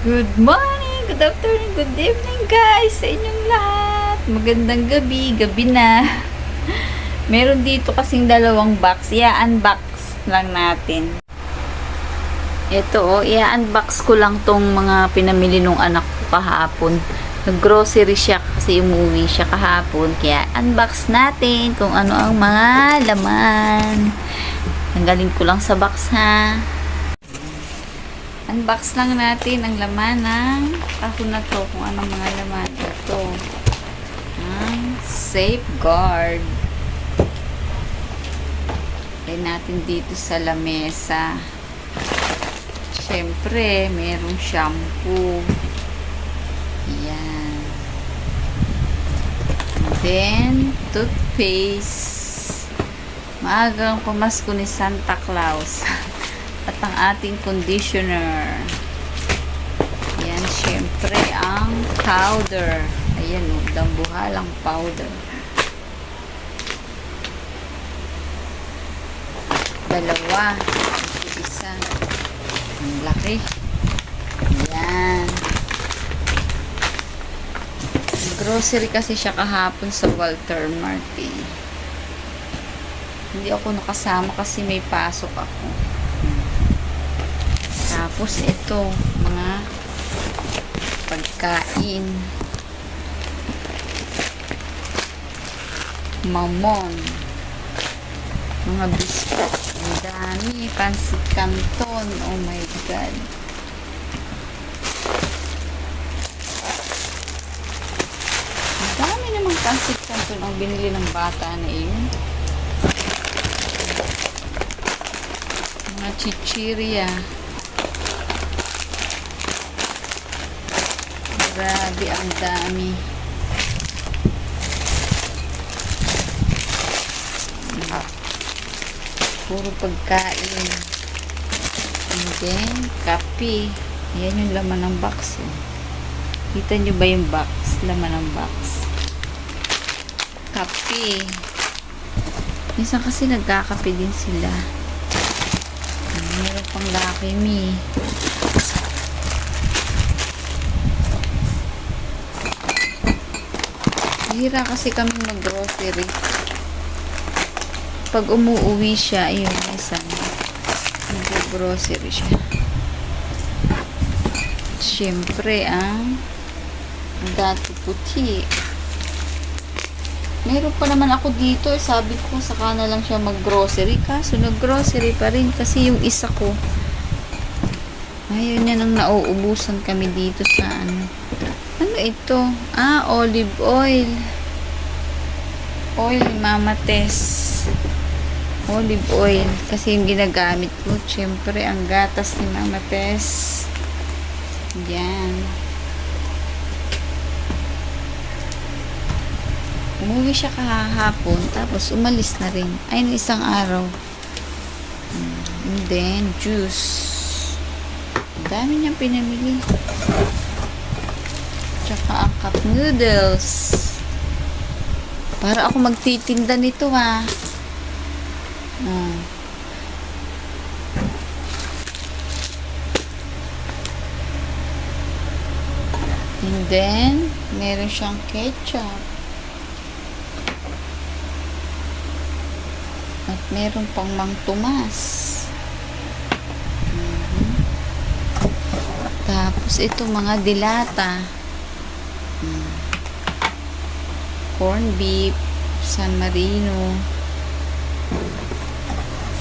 Good morning, good afternoon, good evening guys sa inyong lahat. Magandang gabi, gabi na. Meron dito kasing dalawang box. I-unbox lang natin. Ito oh, i-unbox ko lang tong mga pinamili nung anak ko kahapon. Nag-grocery siya kasi umuwi siya kahapon. Kaya unbox natin kung ano ang mga laman. Tanggalin ko lang sa box ha. Unbox lang natin ang laman ng ako na to kung anong mga laman. Ito. Ang safeguard. Lagay natin dito sa lamesa. Siyempre, merong shampoo. Yan. And then, toothpaste. Maagang pamasko ni Santa Claus. Ang ating conditioner. Yan, syempre, ang powder. Ayan, oh, dambuhalang powder. Dalawa. Isa. Ang laki. Yan. Grocery kasi siya kahapon sa Walter Martin. Hindi ako nakasama kasi may pasok ako. Tapos ito, mga pagkain. Mamon. Mga biscuit. Ang dami. Pansit canton. Oh my God. Ang dami namang pansit canton ang binili ng bata na yun. Mga chichirya. Grabe, ang dami. Puro pagkain. And then, kape. Ayan yung laman ng box. Eh. Kita nyo ba yung box? Laman ng box. Kape. Minsan kasi nagkakape din sila. Meron pang Lucky Me. Hira kasi kami mag-grocery. Pag umuwi siya, ayun, minsan, mag-grocery siya. Siyempre, ang dati puti. Meron pa naman ako dito, sabi ko, saka na lang siya mag-grocery. Kaso, nag-grocery pa rin kasi yung isa ko, ayun yan ang nauubusan kami dito sa ano. Ito? Ah, olive oil. Oil, Mama Tess. Olive oil. Kasi yung ginagamit ko, syempre, ang gatas ni Mama Tess. Yan. Umuwi siya kahapon, tapos umalis na rin. Ay, isang araw. Mm, And then, juice. Ang dami niyang pinamili. Tsaka ang cup noodles. Para ako magtitinda nito ha. Ah. And then, meron siyang ketchup. At meron pang Mang Tomas. Mhm. Tapos ito mga dilata. Corn beef, San Marino.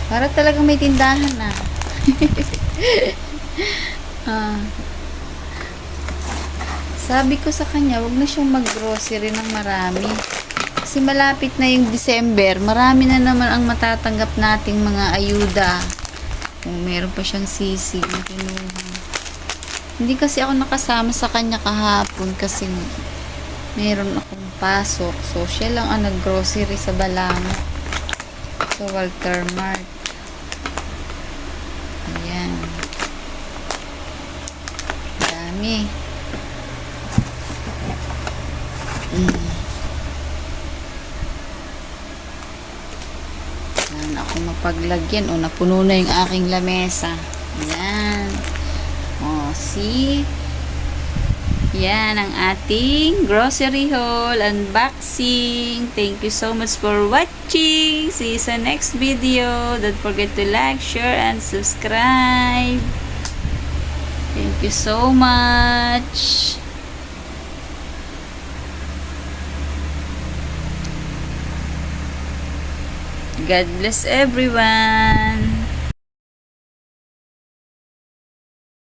Para talagang may tindahan na. ah. Sabi ko sa kanya, wag na siyang mag-grocery ng marami. Kasi malapit na yung December, marami na naman ang matatanggap nating mga ayuda. Kung meron pa siyang sisig na kinuha. Hindi kasi ako nakasama sa kanya kahapon kasi meron akong pasok. So, siya lang ang nag-grocery sa Balango. Sa Walter Mart. Ayan. Dami. Mm. Wala na akong mapaglagyan. O, napuno na yung aking lamesa. Ayan. O, see? Yan ang ating grocery haul unboxing. Thank you so much for watching. See you sa next video. Don't forget to like, share, and subscribe. Thank you so much. God bless everyone.